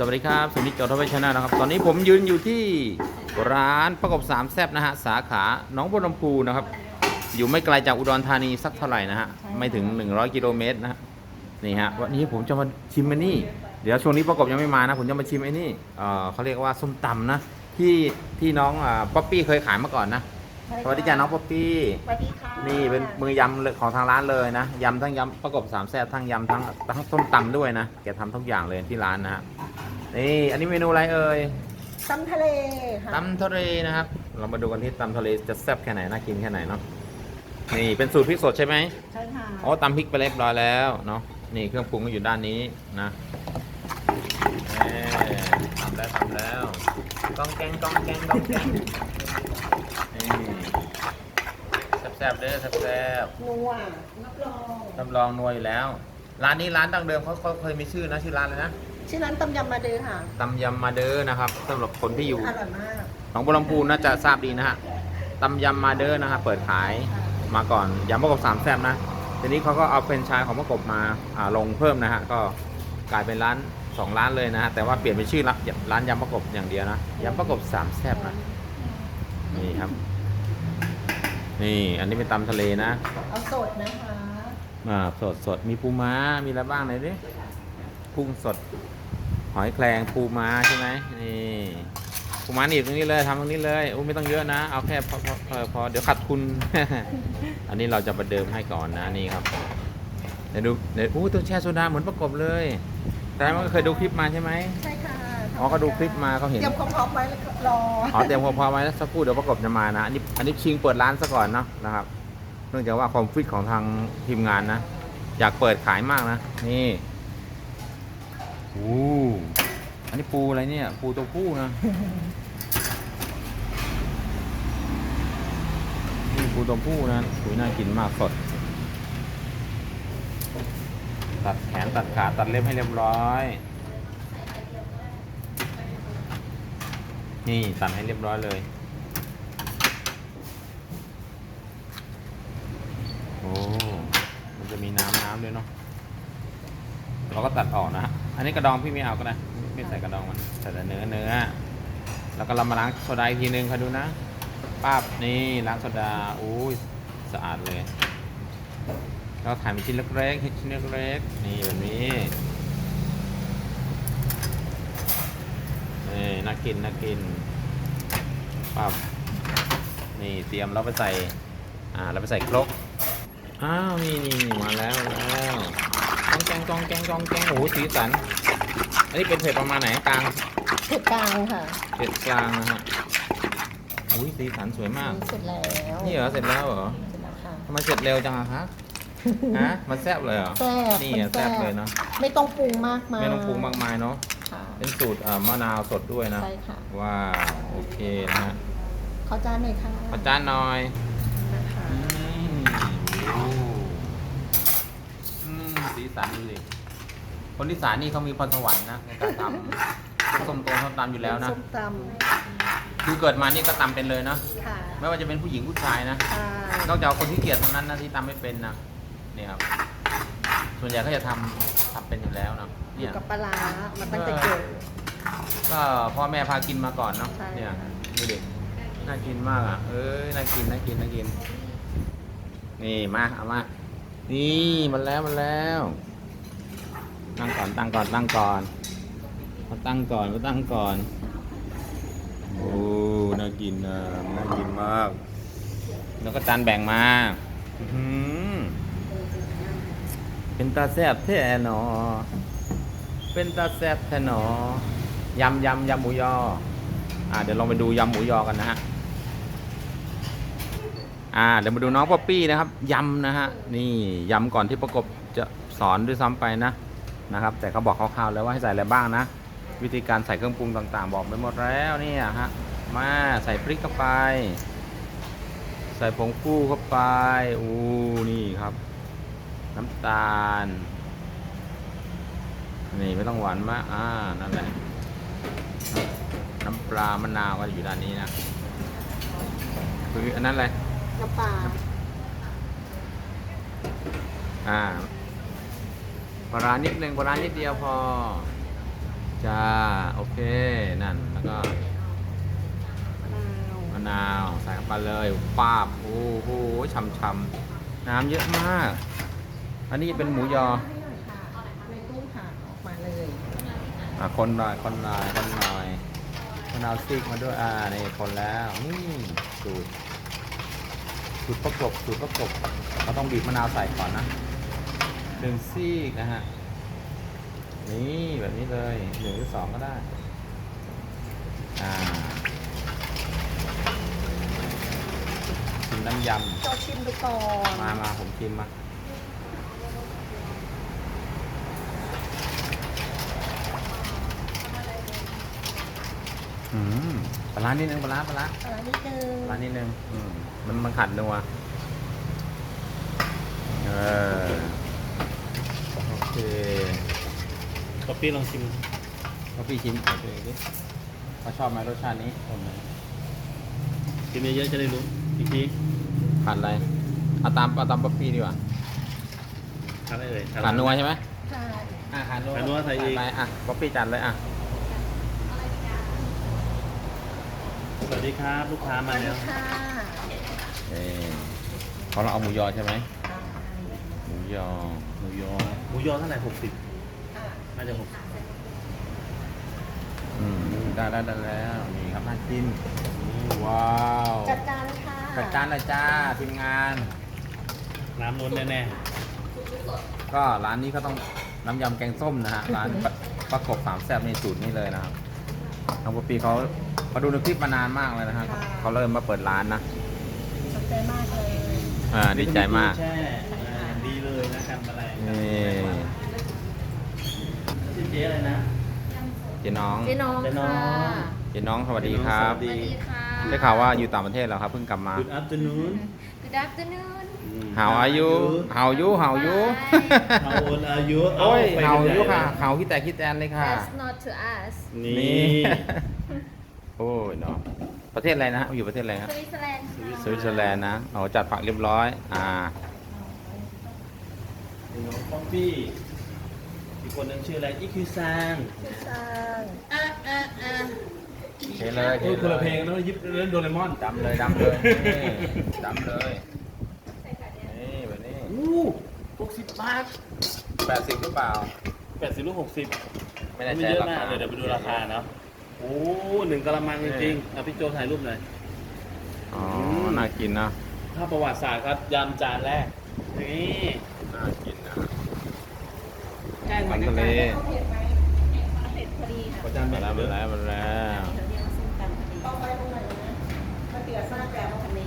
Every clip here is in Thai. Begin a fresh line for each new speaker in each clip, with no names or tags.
สวัสดีครับสุนิจจอทเวชนานะครับ ตอนนี้ผมยืนอยู่ที่ร้านประกบสามแซบนะฮะ สาขาหนองบัวลำพูนะครับ อยู่ไม่ไกลจากอุดรธานีสักเท่าไหร่นะฮะ ไม่ถึง 100 กิโลเมตรนะฮะ นี่ฮะ วันนี้ผมจะมาชิมอันนี้เดี๋ยวช่วงนี้ประกบยังไม่มานะ ผมจะมาชิมไอ้นี่เออเขาเรียกว่าส้มตำนะ ที่ที่น้องอ่ป๊อปปี้เคยขายมาก่อนนะ สวัสดีจ้าน้องป๊อปปี้
สวัสดีค่ะ
นี่เป็นมือยำของทางร้านเลยนะ ยำทั้งยำประกบสามแซ่บทั้งยำทั้งทั้งส้มตำด้วยนะ แกทำทุกอย่างเลยที่ร้านนะฮะ นี่อันนี้เมนูอะไรเอ่ย
ตำทะเลค่ะ
ตำทะเลนะครับ เรามาดูกันที่ตำทะเลจะแซ่บแค่ไหนน่ากินแค่ไหนเนาะนี่เป็นสูตรพริกสดใช่ไหม
ใช่ค่ะ
อ๋อตำพริกไปเรียบร้อยแล้วเนาะนี่เครื่องปรุงก็อยู่ด้านนี้นะเอ้ทำแล้วทำแล้วกองแกงกองแกงกองแกงนี่แซ่บๆเด้อแซ่บๆ
นัวรับรอง
จำลองนัวอยู่แล้ว ร้านนี้ร้านดังเดิมเขาเขาเคยมีชื่อนะชื่อร้านเลยนะ
ชื่อร้านตำยำมาเดือค่ะ
ตำยำมาเดอร์นะครับสำหรับคนที่อยู่
อร่อยมาก
หนองบัวลำพูน่าจะทราบดีนะฮะตำยำมาเดอร์นะครับเปิดขายมาก่อนยำประกบสามแซ่บนะทีนี้เขาก็เอาเป็นไชายของประกบมาอ่าลงเพิ่มนะฮะก็กลายเป็นร้านสองร้านเลยนะฮะแต่ว่าเปลี่ยนเป็นชื่อร้านร้านยำประกบอย่างเดียวนะยำประกบสามแซ่บนะนี่ครับ นี่อันนี้เป็นตำทะเลนะ
เอาสดนะคะ
อ่าสดสดมีปูม้ามีอะไรบ้างไหนดิกุ้งสดห อยแครงปูม้าใช่ไหมนี่ปูม้าหนีบตรงนี้เลยทำตรงนี้เลยอู้ไม่ต้องเยอะนะ เอาแค่พอพอพอพอเดี๋ยวขาดทุน อันนี้เราจะประเดิมให้ก่อนนะนี่ครับเดี๋ยวดูเดี๋ยวอู้ตัวแช่โซดาเหมือนประกบเลย แต่มันก็เคยดูคลิปมาใช่ไหม
ใช่ค่ะ
อ๋อเขาดูคลิปมาเขาเห็น
เตรียมความพร้อมไว้แล้วก็รอ
อ๋อเตรียมความพร้อมไว้แล้วสักครู่เดี๋ยวประกบจะมานะอันนี้อันนี้ชิงเปิดร้านซะก่อนเนาะนะครับ เนื่องจากว่าความฟิตของทางทีมงานนะ อยากเปิดขายมากนะ นี่ โอ้อันนี้ปูอะไรเนี่ย ปูตัวผู้นะ นี่ปูตัวผู้นะสวยน่ากินมากสด ตัดแขนตัดขาตัดเล็บให้เรียบร้อย นี่ตัดให้เรียบร้อยเลย โอ้ มันจะมีน้ำน้ำด้วยเนาะ เราก็ตัดออกนะฮะ อันนี้กระดองพี่ไม่เอาก็ได้ไม่ใส่กระดองมันใส่แต่เนื้อเนื้อ แล้วก็เรามาล้างโซดาอีกทีนึงค่ะดูนะป้าบนี่ล้างโซดาอุ้ยสะอาดเลยเราถ่ายเป็นชิ้นเล็กๆชิ้นเล็กๆนี่แบบนี้นี่น่ากินน่ากินปับนี่เตรียมเราไปใส่อ่าเราไปใส่ครกอ้าวนี่นี่มาแล้วแล้ว แกงกองแกงกองแกงโอ้โหสีสัน อันนี้เป็นเผ็ดประมาณไหนกลาง
เผ็ดกลางค่ะ
เผ็ดกลางนะฮะอุ้ยสีสันสวยมาก
เสร็จแล้ว
นี่เหรอเสร็จแล้วเหรอ
เสร็จแล้วค่ะ
ทำไมเสร็จเร็วจังอะคะฮะมันแซ่บเลยเหรอ
แซ่บ
นี่
มั
อะ
น
แซ่บเลยเนาะ
ไม่ต้องปรุงมากมาย
ไม่ต้องปรุงมากมายเนาะ
ค่ะ
เป็นสูตรอ่ามะนาวสดด้วยนะ
ใช่ค่ะ
ว้าวโอเคนะฮะ
ขอจานหน่อยค่ะ
อาจารย์หน่อย
นะคะ
อืมโอ้อืม สีสันดูดิคนที่สานนี่เขามีพรสวรรค์นะในการทำส้มตรงส้มตำอยู่แล้วนะ
ส้มต
คือเกิดมานี่ก็ตำเป็นเลยเนาะำ
ค่ะ
ไม่ว่าจะเป็นผู้หญิงผู้ชายนะ
ค่ะ
นอกจากคนที่เกลียดเท่านั้นนะที่ตำไม่เป็นนะเนี่ยครับส่วนใหญ่เขาจะทำทำเป็นอยู่แล้วเนาะ
อ
เนี่
ยู่
ย
กับปลาร้ามาตั้งแต่เกิด
ก็พ่อแม่พากินมาก่อนเนาะ
ใช่
เนี่ยดูดิน่ากินมากอะ เอ้ยน่ากินน่ากินน่ากิน นี่มาเอามานี่มันแล้วมันแล้ว ตั้งก่อนตั้งก่อนตั้งก่อนมาตั้งก่อนมาตั้งก่อน โอ้ น่ากินนะน่ากินมาก แล้วก็จานแบ่งมาอื้อหือเป็นตาแซ่บแท้หนอ เป็นตาแซ่บแท้หนอยำยำยำหมูยอ อ่า เดี๋ยวลองไปดูยำหมูยอกันนะฮะ อ่า เดี๋ยวมาดูน้องป๊อปปี้นะครับ ยำนะฮะ นี่ยำก่อนที่ประกบจะสอนด้วยซ้ำไปนะ นะครับ แต่เขาบอกคร่าวๆแล้วว่าให้ใส่อะไรบ้างนะ วิธีการใส่เครื่องปรุงต่างๆ บอกไปหมดแล้วเนี่ยฮะมาใส่พริกเข้าไป ใส่ผงฟูเข้าไปอู้นี่ครับ น้ำตาล นี่ไม่ต้องหวานมากอ่านั่นแหละน้ำปลามะนาวก็อยู่ด้านนี้นะคืออันนั้นอะไร
น้ำปลา
อ่า ปลาร้านิดนึงปลาร้านิดเดียวพอจ้านั่นแล้วก็
มะนาว
มะนาวใส่เข้าไปเลยป้าบโอ้โหช่ำๆน้ำเยอะมาก อันนี้เป็นหมูยอ
ให้หน่อยค่ะในตู้ผ่าออกมาเลย
อะคนหน่อยคนหน่อยคนหน่อยมะนาวซีกมาด้วยอ่านี่คนแล้วนี่สูตรสูตรประกบสูตรประกบเราต้องบีบมะนาวใส่ก่อนนะ หนึ่งซีกนะฮะ นี่แบบนี้เลยหนึ่งหรือสองก็ได้ อ่าชิมน้ำย
โจชิมดูก่อนำ
มามาผมชิมมาอืมปลาร้านิดนึงปลาร้าปลาร้า
เออนิดนึง
ปลาร้านิดนึงอืมมันมันขัดนัวเออโอเค
ป๊อปปี้ลองชิม
แล้วพี่ชิมของตัวเองดิเขาชอบไหมรสชาตินี้
ชิมเยอะๆจะได้รู้อีกที
ขาดอะไรเอาตามเอาตามป๊อปปี้ดีกว่า
ทานได้เลย
ขาดนัวใช่ไหม
ใช่
อะขาดนัว
ขาดนัวใส่อีก
ไปอะป๊อปปี้จัดเลยอะ
สวัสดีครับ ลูกค้ามาแล้ว
ค่ะ
เออเขาเราเอาหมูยอใช่ไหมหมูยอ หมูยอ
หมูยอเท่าไหร่หกสิบ
อะ
น่าจะหก
อืมได้ได้ได้แล้วนี่ครับน่ากินว้าว
จัดจานค่ะ
จัดจานเลยจ้าทีมงาน
น้ำล้นแน่
ก็ร้านนี้ก็ต้องน้ำยำแกงส้มนะฮะร้านปะประกบสามแซ่บในสูตรนี้เลยนะครับทางปปีเขาเขาดูในคลิปมานานมากเลยนะฮะเขาเริ่มมาเปิดร้านนะ
สนใจมากเลย
อ่า
ๆ
ดีใจมาก
แช่อ่าดี เลยนะกันแมลง
นี่
ชื่อเจ๊อะไรนะ
เจ๊น้อง
เจ๊น้อง
เจ๊น้อง
ค่ะ
เจ๊น้องสวัสดีครับ
สวัสดี
ได้ข่าวว่าอยู่ต่างประเทศแล้วครับเพิ่งกลับมา
Good afternoon
Good afternoon.
อืม
How are you How you How you
How old are you
โอ้ย
ไป
How
กันใหญ่
you ค่ะ
เลย
How ที่แต่คิดแตนเลยค่ะ
That's not to us.
นี่
นี่ โอ้ยเนาะประเทศอะไรนะฮะอยู่ประเทศอะไรฮะ
Switzerland.
สวิตเซอร์แลนด์นะอ๋อจัดผักเรียบร้อย อ่า
นี่น้องป๊อปปี้อีกคนนึงชื่ออะไรอีคิวซัง
พี่ซาง
เทเลย
โอ้ยคนละเพลงนะยิบเล่นโดเรมอน
ดำเลยดำเลยนี่ดำเลยนี่แบบนี้
อู้หกสิบบาท
แปดสิบหรือเปล่า
แปดสิบลูกหกสิบ
ไม่แน่
ไม่
ใจ
เยอะ
รา
มา
คาก
เลยเดี๋ยวไปดูราคาเนาะโอ้หนึ่งกะละมังจริงๆอะพี่โจถ่ายรูปหน่อย
อ๋อ น่ากินนะ
ภาพประวัติศาสตร์ครับยำจานแรก นี่
น่ากินนะ
แกง
ทะเล
เขาดไหม
ดพอดีค่ะ
จาน
มา
แล้
วมาแล้วมาแล้ว
เดี๋ยวเรียกว่าส้มตำพอดี
ต้องไปตรงไหนมะเขือซาแจ่วทะเล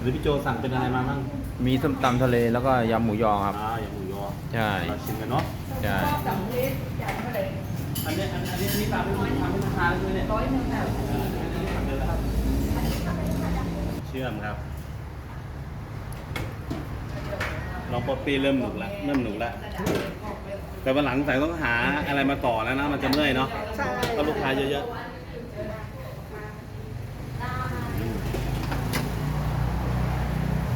หรือพี่โจสั่งเป็นอะไรมาบ้าง
มีส้มตำทะเลแล้วก็ยำหมูยอครับ
อ่าย่างหมูยอ
ใช่
เราชิมกันเนาะ
ใช่
สำลีใหญ่เท่าไหร่
อันนี้อันอันนี้อันนี้ตามที่ทำให้ลูกค้าเลยใช่ไหมเนี่ย
ร้อยหนึ่งค่ะ
ทำเลยแล้วครับเชื่อมครับ น้องป๊อปปี้เริ่มหนุกแล้วเริ่มหนุกแล้วแต่วันหลังใส่ต้องหาอะไรมาต่อแล้วนะมันจะเมื่อยเนาะ
ใช่
ก็ลูกค้าเยอะๆ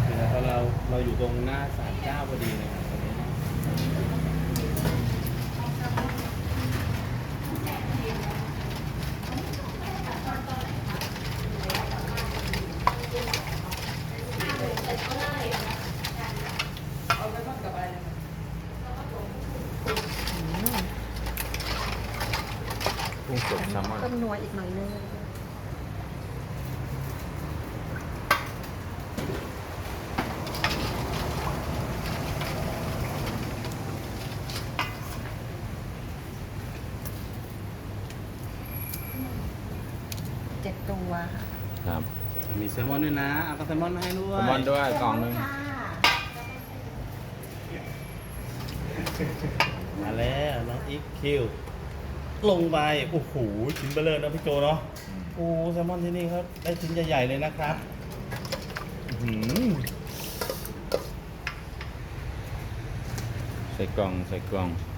เนี่ยเพราะเราเราอยู่ตรงหน้าศาลเจ้าพอดีนะครับตรงนี้
กุ้งสดแซลมอน
ต้มนัวอีกหน่อยนึงเจ็ดตัวค่ะ
ครับ
มีแซลมอนด้วยนะเอากระแซลมอนมาให้ด้ว
แซ
ย
ลมอนด้วยกล่องหนึง
ค่ะ
มาแล้วน้องอีกคิวลงไปโอ้โหชิ้นเบลเลอร์นะพี่โจเนาะโอ้แซลมอนที่นี่ครับได้ชิ้นใหญ่ๆเลยนะครับอื้อหือ
ใส่กล่องใส่กล่อง
อ